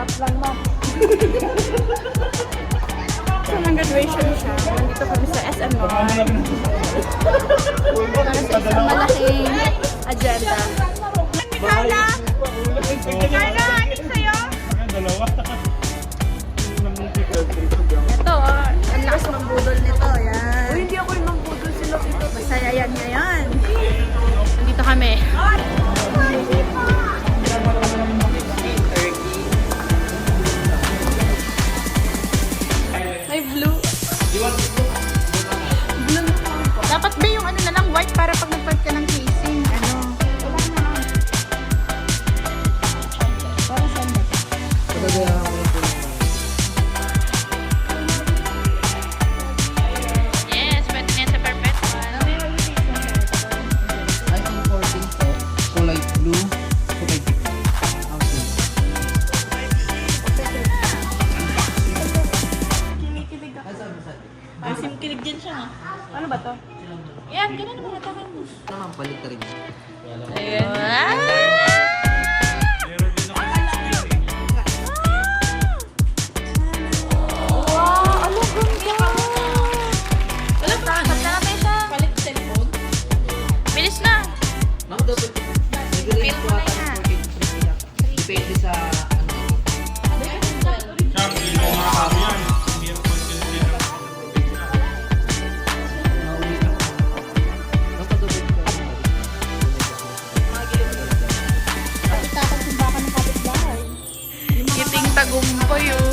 Laptop lang ma. So, nang graduation siya. Nandito kami sa SM Mall. Para sa isang malaking agenda. Carla! Dapat ba yung ano na lang white para pag nagpart ka ng casing, ano? Para saan ba? Yes, Din siya, Ano ba to? Yan, ganun naman natakan mo. Naman, balik ka rin. Ayan. Na cellphone? Bilis na. Ma'am, double. Nag-rate na ata yan. ng 14 Depende sa Bagong you. Um